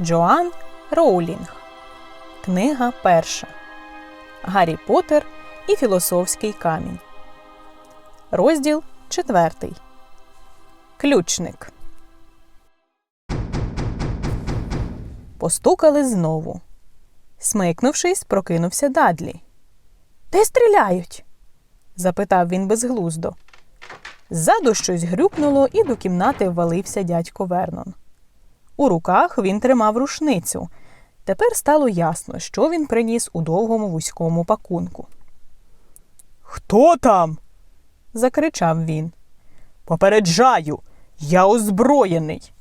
Джоан Роулінг. Книга перша. Гаррі Поттер і Філософський камінь. Розділ четвертий. Ключник. Постукали знову. Смикнувшись, прокинувся Дадлі. Де стріляють? запитав він безглуздо. Ззаду щось грюкнуло, і до кімнати ввалився дядько Вернон. У руках він тримав рушницю. Тепер стало ясно, що він приніс у довгому вузькому пакунку. Хто там? Закричав він. Попереджаю, я озброєний.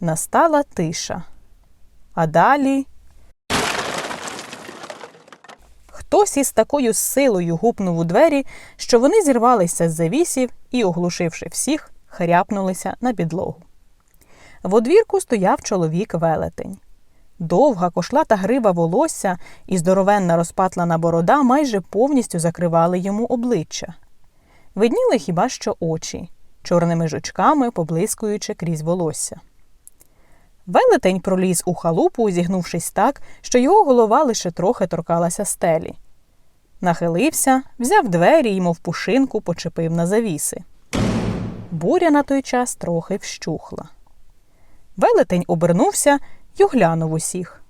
Настала тиша. А далі. Хтось із такою силою гупнув у двері, що вони зірвалися з завісів і, оглушивши всіх, хряпнулися на підлогу. В одвірку стояв чоловік велетень. Довга кошлата грива волосся і здоровенна розпатлана борода майже повністю закривали йому обличчя. Видніли хіба що очі, чорними жучками поблискуючи крізь волосся. Велетень проліз у халупу, зігнувшись так, що його голова лише трохи торкалася стелі. Нахилився, взяв двері і, мов пушинку, почепив на завіси. Буря на той час трохи вщухла. Велетень обернувся й оглянув усіх.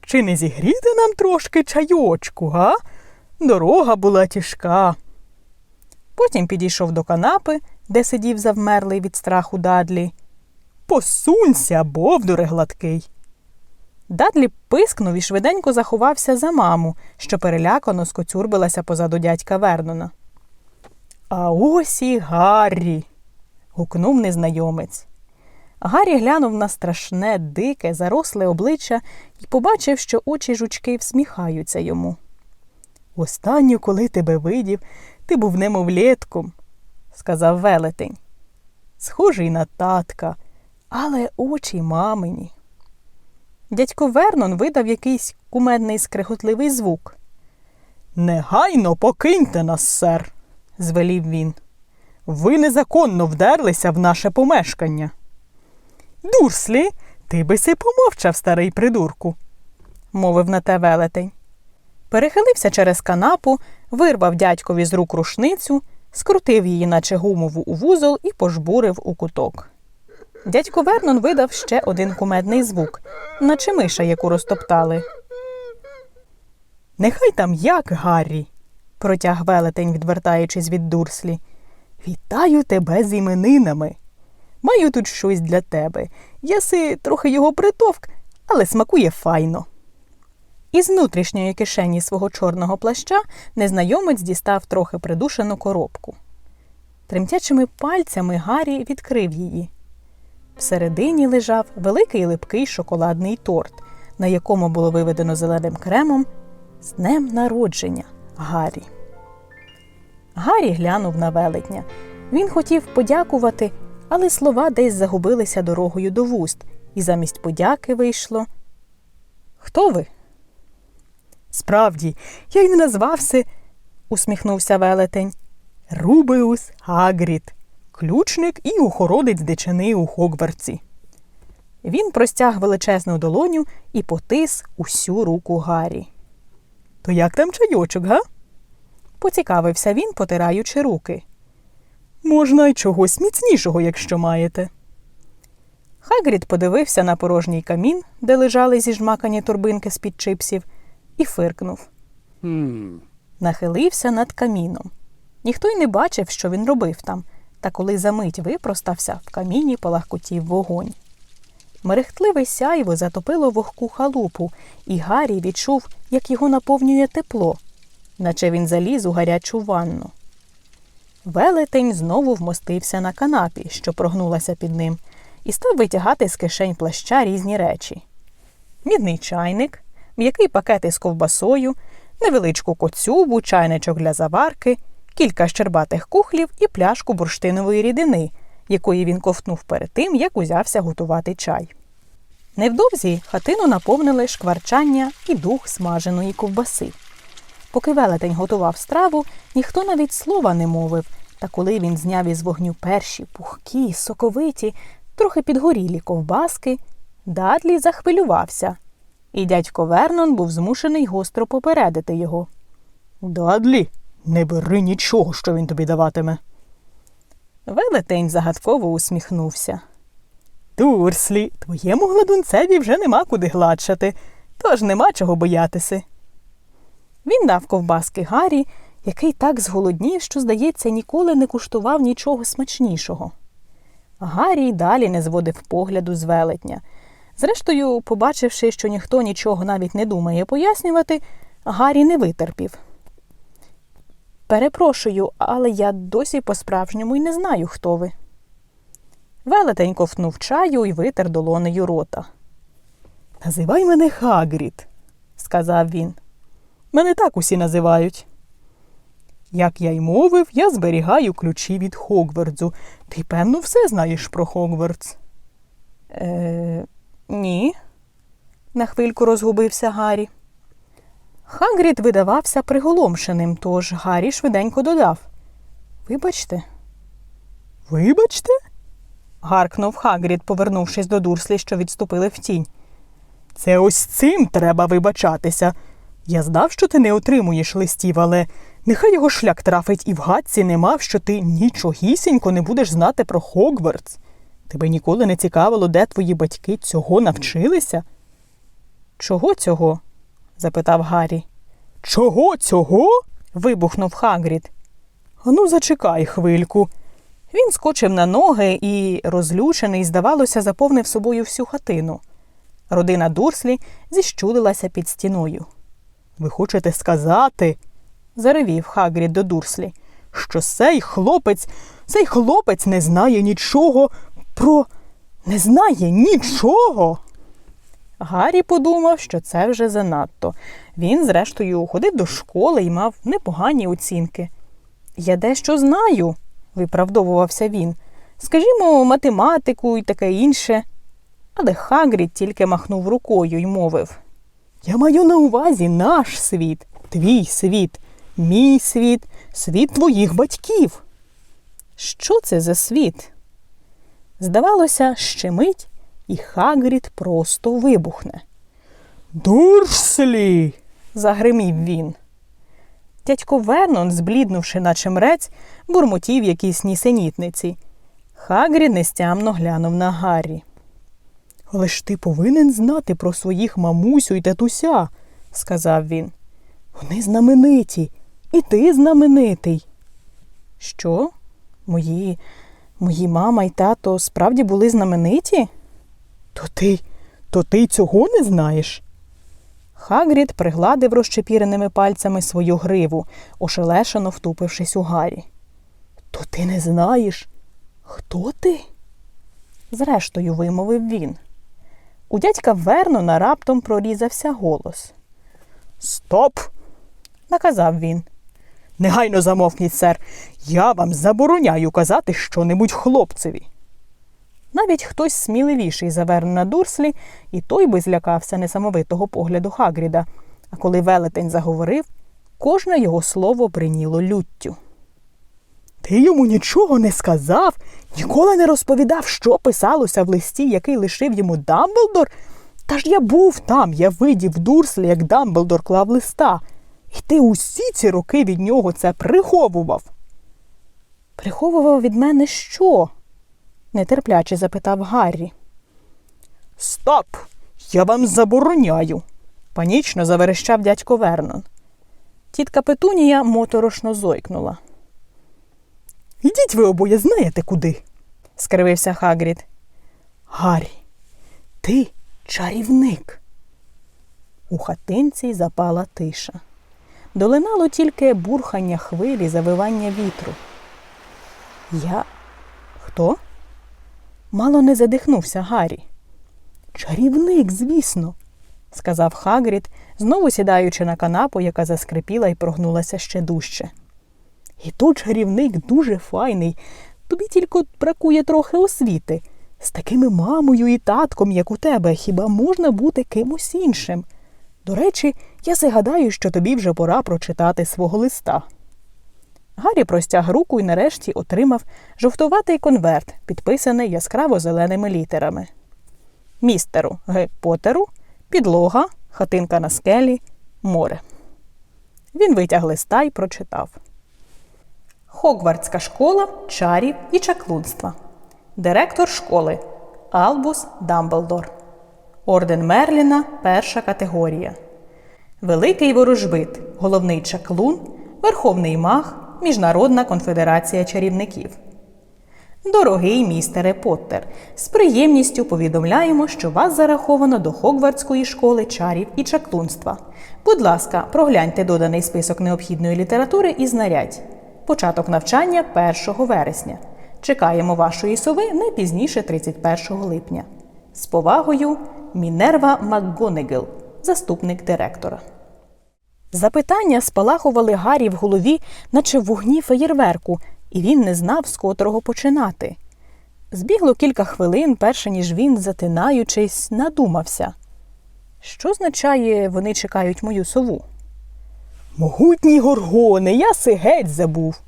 Чи не зігріти нам трошки чайочку, га? Дорога була тяжка. Потім підійшов до канапи, де сидів завмерлий від страху Дадлі. Посунься, бовдуре гладкий. Дадлі пискнув і швиденько заховався за маму, що перелякано скоцюрбилася позаду дядька Вернона. А ось і Гаррі. гукнув незнайомець. Гаррі глянув на страшне, дике, заросле обличчя і побачив, що очі жучки всміхаються йому. Останню, коли тебе видів, ти був немовлєтком, сказав велетень. схожий на татка, але очі мамині. Дядько Вернон видав якийсь кумедний скрихотливий звук. Негайно покиньте нас, сер, звелів він. Ви незаконно вдерлися в наше помешкання. Дурслі, ти би си помовчав, старий придурку. мовив на те велетень. Перехилився через канапу, вирвав дядькові з рук рушницю, скрутив її, наче гумову у вузол, і пожбурив у куток. Дядько Вернон видав ще один кумедний звук, наче миша, яку розтоптали. Нехай там як, Гаррі. протяг велетень, відвертаючись від дурслі. Вітаю тебе з іменинами. Маю тут щось для тебе. Єси трохи його притовк, але смакує файно. Із внутрішньої кишені свого чорного плаща незнайомець дістав трохи придушену коробку. Тремтячими пальцями Гаррі відкрив її. Всередині лежав великий липкий шоколадний торт, на якому було виведено зеленим кремом з днем народження Гаррі. Гаррі глянув на велетня. Він хотів подякувати, але слова десь загубилися дорогою до вуст, і замість подяки вийшло. Хто ви? Справді, я й не назвався, усміхнувся велетень. Рубеус Гагрід, ключник і охородець дичини у Хогвартсі. Він простяг величезну долоню і потис усю руку Гаррі. То як там чайочок, га? Поцікавився він, потираючи руки. Можна й чогось міцнішого, якщо маєте. Хагрід подивився на порожній камін, де лежали зіжмакані торбинки з-під чипсів, і фиркнув. Нахилився над каміном. Ніхто й не бачив, що він робив там, та коли за мить випростався, в каміні полагкотів вогонь. Мерехтливе сяйво затопило вогку халупу, і Гаррі відчув, як його наповнює тепло, наче він заліз у гарячу ванну. Велетень знову вмостився на канапі, що прогнулася під ним, і став витягати з кишень плаща різні речі: мідний чайник, м'який пакет із ковбасою, невеличку коцюбу, чайничок для заварки, кілька щербатих кухлів і пляшку бурштинової рідини, якої він ковтнув перед тим, як узявся готувати чай. Невдовзі хатину наповнили шкварчання і дух смаженої ковбаси. Поки велетень готував страву, ніхто навіть слова не мовив, та коли він зняв із вогню перші пухкі, соковиті, трохи підгорілі ковбаски, Дадлі захвилювався, і дядько Вернон був змушений гостро попередити його. Дадлі, не бери нічого, що він тобі даватиме. Велетень загадково усміхнувся. Дурслі, твоєму гладунцеві вже нема куди гладшати, тож нема чого боятися. Він дав ковбаски Гаррі, який так зголоднів, що, здається, ніколи не куштував нічого смачнішого. Гаррі й далі не зводив погляду з велетня. Зрештою, побачивши, що ніхто нічого навіть не думає пояснювати, Гаррі не витерпів. Перепрошую, але я досі по-справжньому й не знаю, хто ви. Велетень ковтнув чаю і витер долонею рота. Називай мене Хагрід, Сказав він. Мене так усі називають. Як я й мовив, я зберігаю ключі від Хогвартсу. Ти, певно, все знаєш про Хогвартс. Е, ні. На хвильку розгубився Гаррі. Хагрід видавався приголомшеним, тож Гаррі швиденько додав. Вибачте, Вибачте? гаркнув Хагрід, повернувшись до дурслі, що відступили в тінь. Це ось цим треба вибачатися. Я знав, що ти не отримуєш листів, але нехай його шлях трафить і в гадці не мав, що ти нічогісінько не будеш знати про Хогвартс. Тебе ніколи не цікавило, де твої батьки цього навчилися? Чого цього? запитав Гаррі. Чого цього? Вибухнув Хагрід. Ану, зачекай хвильку. Він скочив на ноги і, розлючений, здавалося, заповнив собою всю хатину. Родина Дурслі зіщулилася під стіною. Ви хочете сказати, Заревів Хагрід до Дурслі. що цей хлопець, цей хлопець не знає нічого про. не знає нічого. Гаррі подумав, що це вже занадто. Він, зрештою, ходив до школи і мав непогані оцінки. Я дещо знаю, виправдовувався він. Скажімо, математику і таке інше. Але Хагрід тільки махнув рукою й мовив. Я маю на увазі наш світ, твій світ, мій світ, світ твоїх батьків. Що це за світ? Здавалося, ще мить, і Хагрід просто вибухне. Дурслі. Загримів він. Дядько Вернон, збліднувши, наче мрець, бурмотів якісь нісенітниці. Хагрід нестямно глянув на Гаррі. Але ж ти повинен знати про своїх мамусю і татуся, сказав він. Вони знамениті, і ти знаменитий. Що? Мої, мої мама і тато справді були знамениті? То ти, то ти цього не знаєш? Хагрід пригладив розчепіреними пальцями свою гриву, ошелешено втупившись у Гаррі. То ти не знаєш, хто ти? Зрештою, вимовив він. У дядька Вернона раптом прорізався голос. Стоп! Наказав він. Негайно замовкніть, сер. Я вам забороняю казати щонебудь хлопцеві. Навіть хтось сміливіший за Вернона Дурслі, і той би злякався несамовитого погляду Хагріда. А коли велетень заговорив, кожне його слово прийняло люттю. Ти йому нічого не сказав, ніколи не розповідав, що писалося в листі, який лишив йому Дамблдор. Та ж я був там, я видів Дурслі, як Дамблдор клав листа. І ти усі ці роки від нього це приховував. Приховував від мене що? нетерпляче запитав Гаррі. Стоп! Я вам забороняю. панічно заверещав дядько Вернон. Тітка Петунія моторошно зойкнула. Ідіть ви обоє знаєте куди. скривився Хагрід. Гаррі, ти чарівник. У хатинці запала тиша. Долинало тільки бурхання хвилі, завивання вітру. Я. Хто? Мало не задихнувся Гаррі. Чарівник, звісно. сказав Хагрід, знову сідаючи на канапу, яка заскрипіла і прогнулася ще дужче. І то чарівник дуже файний. Тобі тільки бракує трохи освіти. З такими мамою і татком, як у тебе, хіба можна бути кимось іншим? До речі, я си гадаю, що тобі вже пора прочитати свого листа. Гаррі простяг руку і нарешті отримав жовтуватий конверт, підписаний яскраво зеленими літерами. Містеру Г. Поттеру, підлога, хатинка на скелі, море. Він витяг листа і прочитав. Хогвартська школа чарів і чаклунства. Директор школи Албус Дамблдор. Орден Мерліна перша категорія. Великий ворожбит, головний чаклун, верховний маг, Міжнародна конфедерація чарівників. Дорогий містере Поттер, з приємністю повідомляємо, що вас зараховано до Хогвартської школи чарів і чаклунства. Будь ласка, прогляньте доданий список необхідної літератури і знарядь. Початок навчання 1 вересня. Чекаємо вашої сови не пізніше 31 липня. З повагою, Мінерва МакГонегел, заступник директора. Запитання спалахували Гаррі в голові, наче в вогні феєрверку, і він не знав, з котрого починати. Збігло кілька хвилин, перше ніж він, затинаючись, надумався. Що означає, вони чекають мою сову? Могутні горгони, я си геть забув.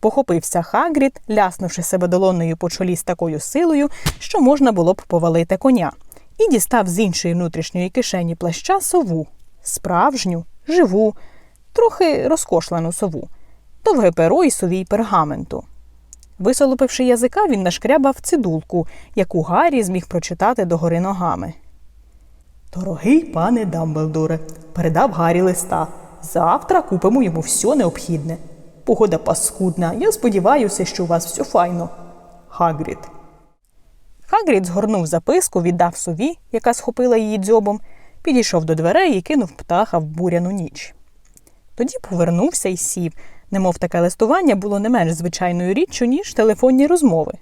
Похопився Хагрід, ляснувши себе долоною по чолі з такою силою, що можна було б повалити коня, і дістав з іншої внутрішньої кишені плаща сову справжню, живу, трохи розкошлену сову, довге перо і совій пергаменту. Висолопивши язика, він нашкрябав цидулку, яку Гаррі зміг прочитати догори ногами. Дорогий пане Дамблдоре, передав Гаррі листа. Завтра купимо йому все необхідне. Погода паскудна. Я сподіваюся, що у вас все файно. Хагрід. Хагрід згорнув записку, віддав сові, яка схопила її дзьобом, підійшов до дверей і кинув птаха в буряну ніч. Тоді повернувся і сів, немов таке листування було не менш звичайною річчю, ніж телефонні розмови.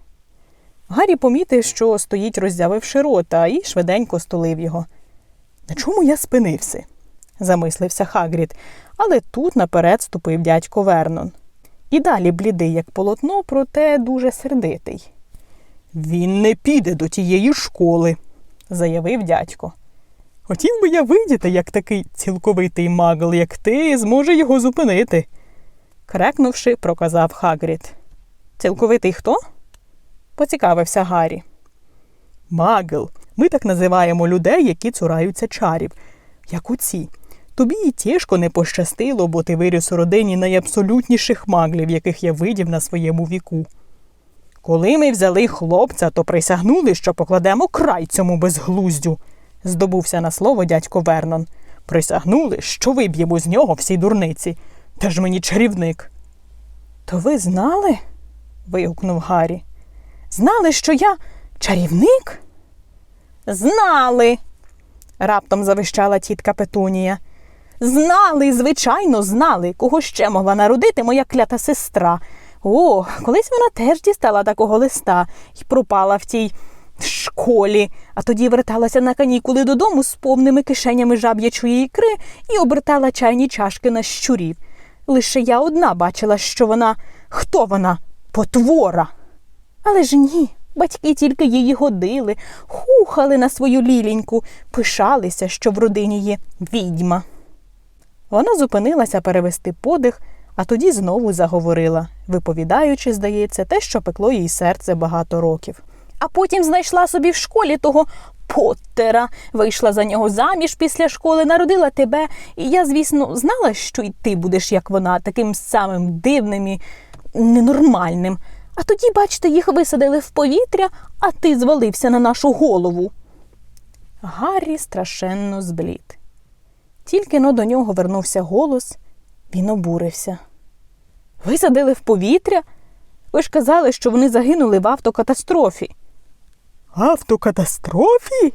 Гаррі помітив, що стоїть, роззявивши рота, і швиденько столив його. На чому я спинився? Замислився Хагрід, але тут наперед ступив дядько Вернон. І далі блідий, як полотно, проте дуже сердитий, Він не піде до тієї школи. заявив дядько. Хотів би я видіти, як такий цілковитий магл, як ти, зможе його зупинити. крекнувши, проказав Хагрід. Цілковитий хто? поцікавився Гаррі. Магл. Ми так називаємо людей, які цураються чарів, як оці. Тобі і тяжко не пощастило, бо ти виріс у родині найабсолютніших маглів, яких я видів на своєму віку. Коли ми взяли хлопця, то присягнули, що покладемо край цьому безглуздю, здобувся на слово дядько Вернон. Присягнули, що виб'ємо з нього всі дурниці. Та ж мені чарівник. То ви знали? вигукнув Гаррі. Знали, що я чарівник? Знали, раптом завищала тітка Петунія. Знали, звичайно, знали, кого ще могла народити моя клята сестра. О, колись вона теж дістала такого листа і пропала в тій школі, а тоді верталася на канікули додому з повними кишенями жаб'ячої ікри і обертала чайні чашки на щурів. Лише я одна бачила, що вона хто вона? Потвора. Але ж ні, батьки тільки її годили, хухали на свою ліліньку, пишалися, що в родині є відьма. Вона зупинилася перевести подих, а тоді знову заговорила, виповідаючи, здається, те, що пекло їй серце багато років. А потім знайшла собі в школі того Поттера, вийшла за нього заміж після школи, народила тебе, і я, звісно, знала, що й ти будеш, як вона, таким самим дивним і ненормальним. А тоді, бачите, їх висадили в повітря, а ти звалився на нашу голову. Гаррі страшенно зблід. Тільки но до нього вернувся голос, він обурився. Висадили в повітря? Ви ж казали, що вони загинули в автокатастрофі. Автокатастрофі?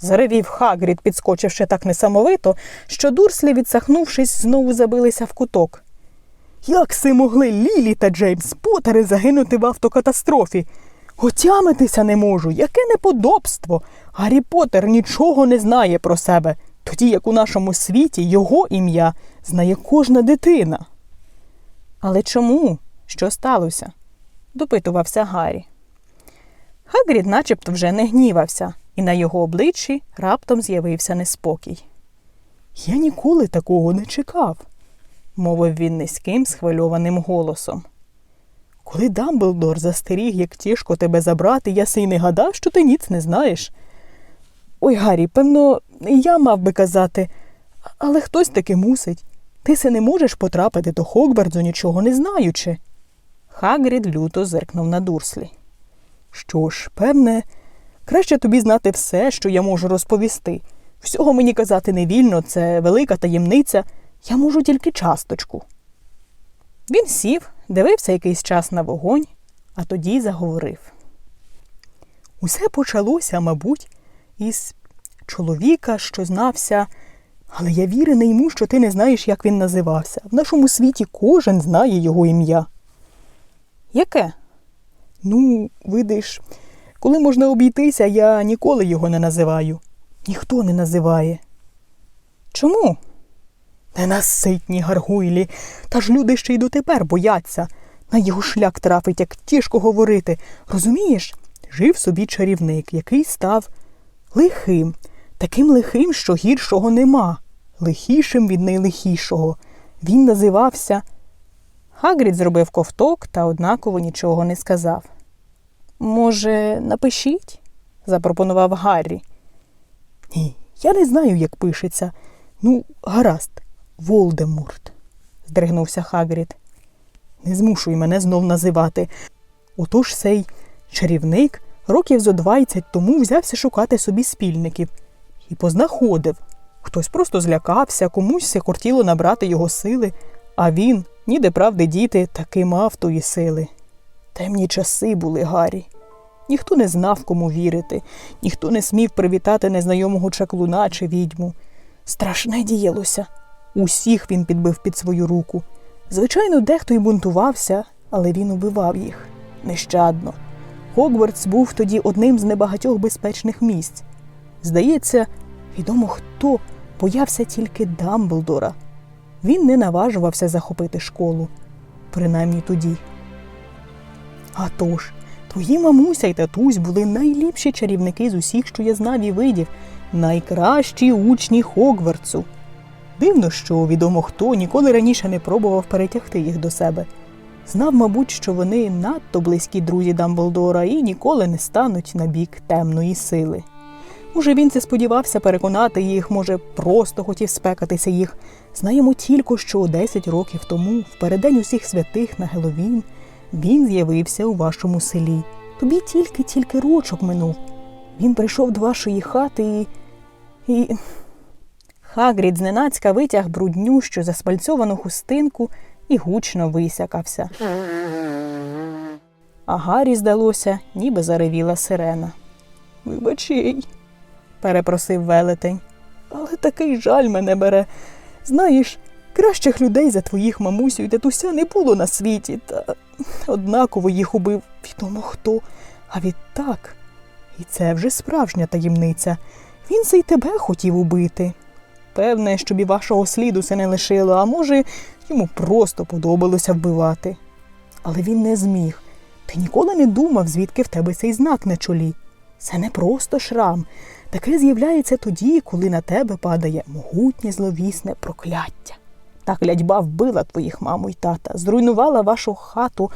заревів Хагрід, підскочивши так несамовито, що дурслі, відсахнувшись, знову забилися в куток. Як си могли Лілі та Джеймс Поттери загинути в автокатастрофі? Отямитися не можу, яке неподобство. Гаррі Поттер нічого не знає про себе, тоді як у нашому світі його ім'я знає кожна дитина. Але чому? Що сталося? допитувався Гаррі. Хагрід начебто вже не гнівався, і на його обличчі раптом з'явився неспокій. Я ніколи такого не чекав. мовив він низьким, схвильованим голосом. Коли Дамблдор застеріг, як тяжко тебе забрати, я й не гадав, що ти ніц не знаєш. Ой, Гаррі, певно, я мав би казати, але хтось таки мусить. Ти се не можеш потрапити до Хогвартсу, нічого не знаючи. Хагрід люто зиркнув на Дурслі. Що ж, певне, краще тобі знати все, що я можу розповісти. Всього мені казати не вільно, це велика таємниця. Я можу тільки часточку. Він сів, дивився якийсь час на вогонь, а тоді заговорив. Усе почалося, мабуть, із чоловіка, що знався. Але я віри не йму, що ти не знаєш, як він називався. В нашому світі кожен знає його ім'я. Яке? Ну, видиш, коли можна обійтися, я ніколи його не називаю. Ніхто не називає. Чому? Ненаситні гаргуйлі. Та ж люди ще й дотепер бояться. На його шлях трафить, як тяжко говорити. Розумієш? Жив собі чарівник, який став лихим, таким лихим, що гіршого нема, лихішим від найлихішого. Він називався. Хагрід зробив ковток та однаково нічого не сказав. Може, напишіть? запропонував Гаррі. Ні, я не знаю, як пишеться. Ну, гаразд, Волдеморт, здригнувся Хагрід. Не змушуй мене знов називати. Отож цей чарівник років зо двадцять тому взявся шукати собі спільників і познаходив. Хтось просто злякався, комусь кортіло набрати його сили, а він, ніде правди діти, таки мав тої сили. Темні часи були Гаррі. Ніхто не знав, кому вірити, ніхто не смів привітати незнайомого чаклуна чи відьму. Страшне діялося. Усіх він підбив під свою руку. Звичайно, дехто й бунтувався, але він убивав їх нещадно. Хогвартс був тоді одним з небагатьох безпечних місць. Здається, відомо хто боявся тільки Дамблдора. Він не наважувався захопити школу, принаймні тоді. А тож, твої мамуся й татусь були найліпші чарівники з усіх, що я знав і видів, найкращі учні Хогвартсу. Дивно, що відомо хто ніколи раніше не пробував перетягти їх до себе. Знав, мабуть, що вони надто близькі друзі Дамблдора і ніколи не стануть на бік темної сили. Може, він це сподівався переконати їх, може, просто хотів спекатися їх. Знаємо тільки, що 10 років тому, в переддень усіх святих на Геловін, він з'явився у вашому селі. Тобі тільки-тільки рочок минув. Він прийшов до вашої хати і. і. Хагрід зненацька витяг бруднющу засмальцьовану хустинку і гучно висякався. А Гаррі, здалося, ніби заревіла сирена. Вибачай, перепросив велетень. Але такий жаль мене бере. Знаєш, кращих людей за твоїх мамусю і татуся не було на світі, та однаково їх убив відомо хто. А відтак, і це вже справжня таємниця. Він се й тебе хотів убити. Певне, щоб і вашого сліду це не лишило, а може, йому просто подобалося вбивати. Але він не зміг. Ти ніколи не думав, звідки в тебе цей знак на чолі. Це не просто шрам. Таке з'являється тоді, коли на тебе падає могутнє зловісне прокляття. Та клядьба вбила твоїх маму й тата, зруйнувала вашу хату,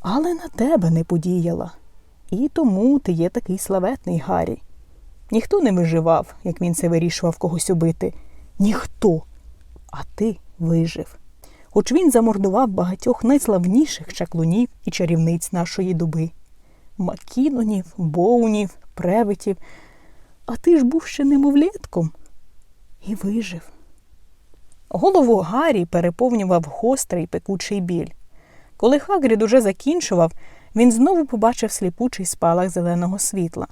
але на тебе не подіяла. І тому ти є такий славетний Гаррі. Ніхто не виживав, як він це вирішував когось убити. Ніхто. А ти вижив. Хоч він замордував багатьох найславніших чаклунів і чарівниць нашої доби макінонів, боунів, превитів. А ти ж був ще немовлятком і вижив. Голову Гаррі переповнював гострий пекучий біль. Коли Хагрід уже закінчував, він знову побачив сліпучий спалах зеленого світла,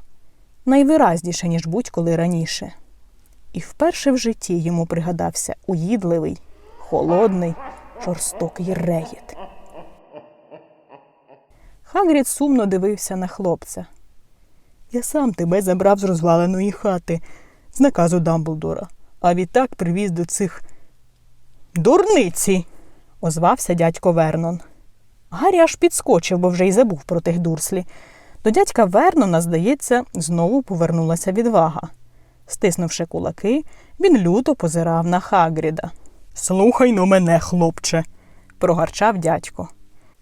найвиразніше, ніж будь-коли раніше. І вперше в житті йому пригадався уїдливий, холодний, жорстокий регіт. Хагрід сумно дивився на хлопця. Я сам тебе забрав з розваленої хати з наказу Дамблдора, а відтак привіз до цих дурниці, озвався дядько Вернон. Гаррі аж підскочив, бо вже й забув про тих дурслі. До дядька Вернона, здається, знову повернулася відвага. Стиснувши кулаки, він люто позирав на Хагріда. Слухай но мене, хлопче, прогарчав дядько.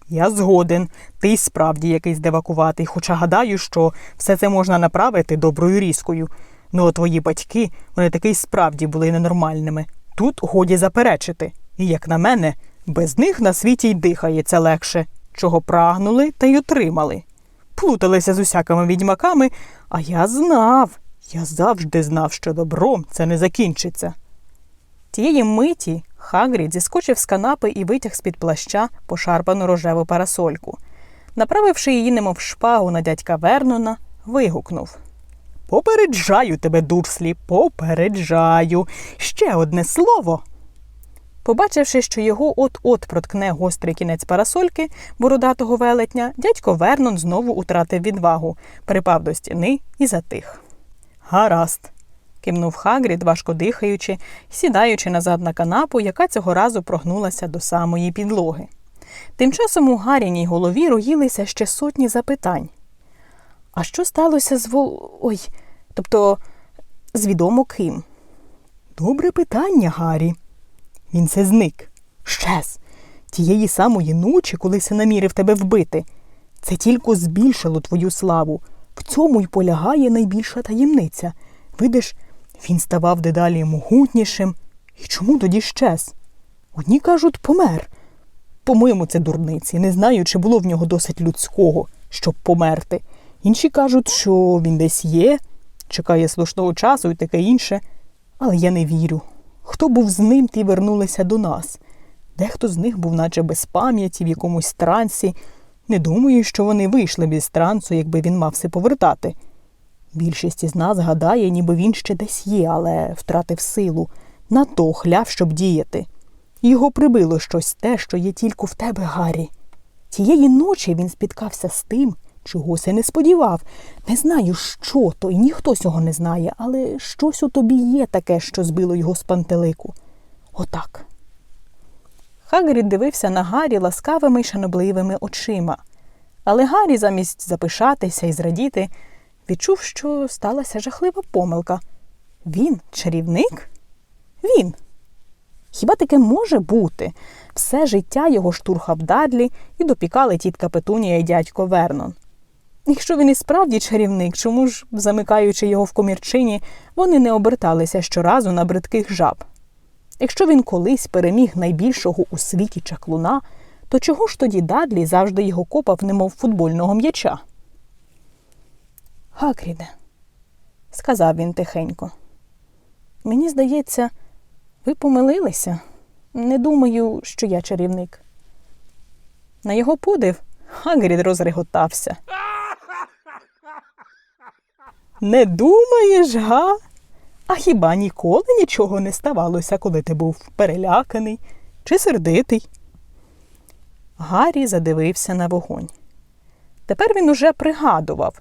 Я згоден, ти справді якийсь девакуватий, хоча гадаю, що все це можна направити доброю різкою. Ну, а твої батьки, вони таки й справді були ненормальними. Тут годі заперечити. І, як на мене, без них на світі й дихається легше. Чого прагнули, та й отримали. Плуталися з усякими відьмаками, а я знав, я завжди знав, що добром це не закінчиться. Тієї миті Хагрід зіскочив з канапи і витяг з-під плаща пошарпану рожеву парасольку. Направивши її, немов шпагу на дядька Вернона, вигукнув. Попереджаю тебе, дурслі, попереджаю. Ще одне слово. Побачивши, що його от-от проткне гострий кінець парасольки бородатого велетня, дядько Вернон знову утратив відвагу, припав до стіни і затих. Гаразд. Кивнув Хагрід, важко дихаючи, сідаючи назад на канапу, яка цього разу прогнулася до самої підлоги. Тим часом у Гаріній голові роїлися ще сотні запитань. А що сталося з вол... Ой, тобто з відомо ким? Добре питання, Гаррі. Він це зник. Щез. Тієї самої ночі, коли се намірив тебе вбити. Це тільки збільшило твою славу. В цьому й полягає найбільша таємниця. Видиш, він ставав дедалі могутнішим. І чому тоді щез? Одні кажуть, помер. По-моєму, це дурниці. Не знаю, чи було в нього досить людського, щоб померти. Інші кажуть, що він десь є, чекає слушного часу і таке інше. Але я не вірю. Хто був з ним, ті вернулися до нас. Дехто з них був наче без пам'яті в якомусь трансі. Не думаю, що вони вийшли без трансу, якби він мав все повертати. Більшість із нас гадає, ніби він ще десь є, але втратив силу, надто охляв, щоб діяти. Його прибило щось те, що є тільки в тебе, Гаррі. Тієї ночі він спіткався з тим, чого се не сподівав. Не знаю, що то, і ніхто цього не знає, але щось у тобі є таке, що збило його з пантелику. Отак. Хагрід дивився на Гаррі ласкавими й шанобливими очима. Але Гаррі, замість запишатися і зрадіти, відчув, що сталася жахлива помилка. Він чарівник? Він. Хіба таке може бути? Все життя його штурхав Дадлі і допікали тітка Петунія і дядько Вернон. Якщо він і справді чарівник, чому ж, замикаючи його в комірчині, вони не оберталися щоразу на бридких жаб? Якщо він колись переміг найбільшого у світі чаклуна, то чого ж тоді Дадлі завжди його копав, немов футбольного м'яча? Гакріде, сказав він тихенько. Мені здається, ви помилилися. Не думаю, що я чарівник. На його подив Хагрід розреготався. Не думаєш, га? А хіба ніколи нічого не ставалося, коли ти був переляканий чи сердитий? Гаррі задивився на вогонь. Тепер він уже пригадував.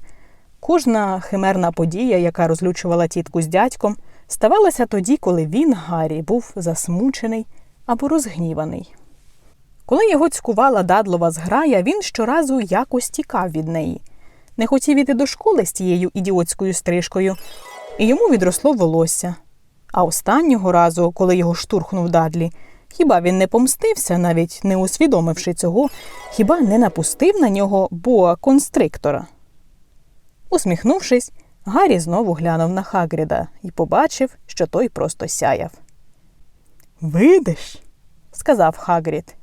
Кожна химерна подія, яка розлючувала тітку з дядьком, ставалася тоді, коли він, Гаррі, був засмучений або розгніваний. Коли його цькувала дадлова зграя, він щоразу якось тікав від неї. Не хотів іти до школи з тією ідіотською стрижкою, і йому відросло волосся. А останнього разу, коли його штурхнув Дадлі, хіба він не помстився, навіть не усвідомивши цього, хіба не напустив на нього боа констриктора. Усміхнувшись, Гаррі знову глянув на Хагріда і побачив, що той просто сяяв. Видиш? Сказав Хагрід.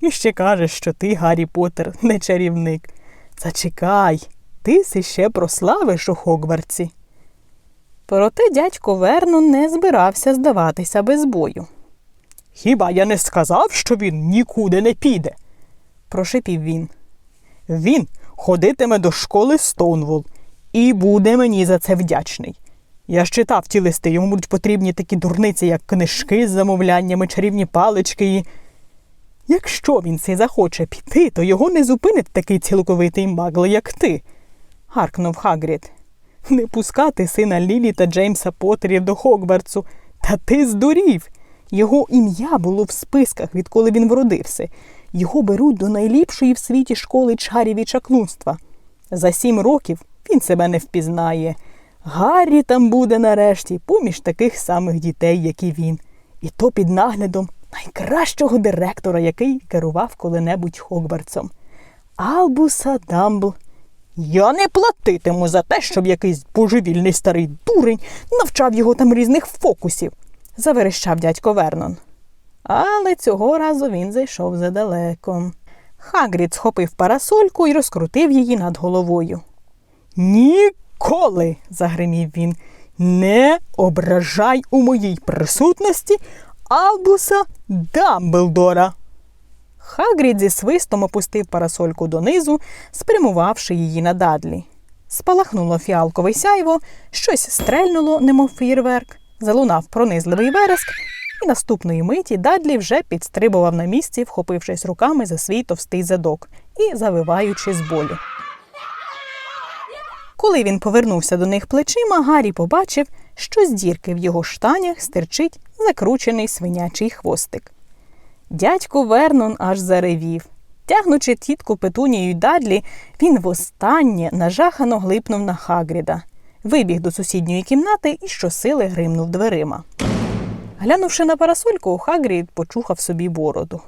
І ще кажеш, що ти, Гаррі Поттер, не чарівник. Зачекай, ти си ще прославиш у Хогвартсі. Проте дядько Вернон не збирався здаватися без бою. Хіба я не сказав, що він нікуди не піде? Прошипів він. Він ходитиме до школи Стоунвол і буде мені за це вдячний. Я ж читав ті листи, йому будуть потрібні такі дурниці, як книжки з замовляннями, чарівні палички і. Якщо він цей захоче піти, то його не зупинить такий цілковитий магл, як ти, гаркнув Хагрід. Не пускати сина Лілі та Джеймса Поттерів до Хогвартсу. Та ти здурів. Його ім'я було в списках, відколи він вродився. Його беруть до найліпшої в світі школи чарів і чаклунства. За сім років він себе не впізнає. Гаррі там буде нарешті, поміж таких самих дітей, як і він. І то під наглядом найкращого директора, який керував коли-небудь Хогвартсом. Албуса Дамбл. Я не платитиму за те, щоб якийсь божевільний старий дурень навчав його там різних фокусів. заверещав дядько Вернон. Але цього разу він зайшов задалеко. Хагрід схопив парасольку і розкрутив її над головою. Ніколи, загримів він, не ображай у моїй присутності Албуса Дамблдора. Хагрід зі свистом опустив парасольку донизу, спрямувавши її на Дадлі. Спалахнуло фіалкове сяйво, щось стрельнуло, немов феєрверк, залунав пронизливий вереск, і наступної миті Дадлі вже підстрибував на місці, вхопившись руками за свій товстий задок і завиваючи з болю. Коли він повернувся до них плечима, Гаррі побачив, що з дірки в його штанях стирчить закручений свинячий хвостик. Дядько Вернон аж заревів. Тягнучи тітку Петунію й Дадлі, він востаннє нажахано глипнув на Хагріда, вибіг до сусідньої кімнати і щосили гримнув дверима. Глянувши на парасольку, Хагрід почухав собі бороду.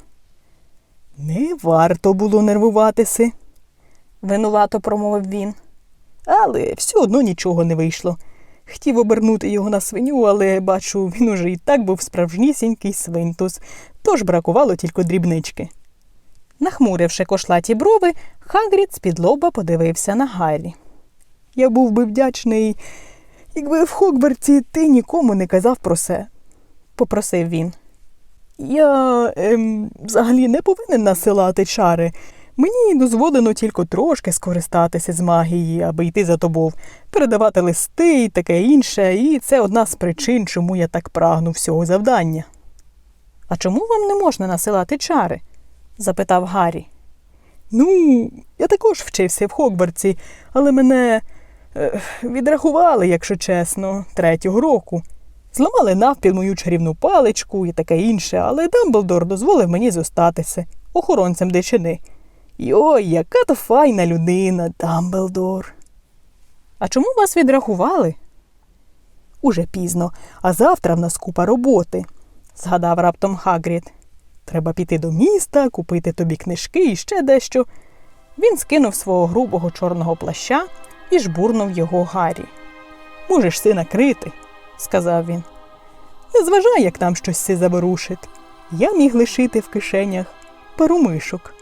Не варто було нервуватися, Винувато промовив він. але все одно нічого не вийшло. Хотів обернути його на свиню, але бачу, він уже і так був справжнісінький свинтус, тож бракувало тільки дрібнички. Нахмуривши кошлаті брови, Хагрід з-під лоба подивився на Гаррі. Я був би вдячний, якби в Хогвартсі ти нікому не казав про це. Попросив він. Я ем, взагалі не повинен насилати чари. Мені дозволено тільки трошки скористатися з магії, аби йти за тобою, передавати листи і таке інше, і це одна з причин, чому я так прагну всього завдання. А чому вам не можна насилати чари? запитав Гаррі. Ну, я також вчився в Хогвартсі, але мене е, відрахували, якщо чесно, третього року. Зламали навпіл мою чарівну паличку і таке інше, але Дамблдор дозволив мені зостатися охоронцем дичини. Йой, яка то файна людина, Дамблдор. А чому вас відрахували? Уже пізно, а завтра в нас купа роботи, згадав раптом Хагрід. Треба піти до міста, купити тобі книжки і ще дещо. Він скинув свого грубого чорного плаща і жбурнув його Гаррі. Можеш си накрити, сказав він. Не зважай, як там щось це заворушить. Я міг лишити в кишенях пару мишок.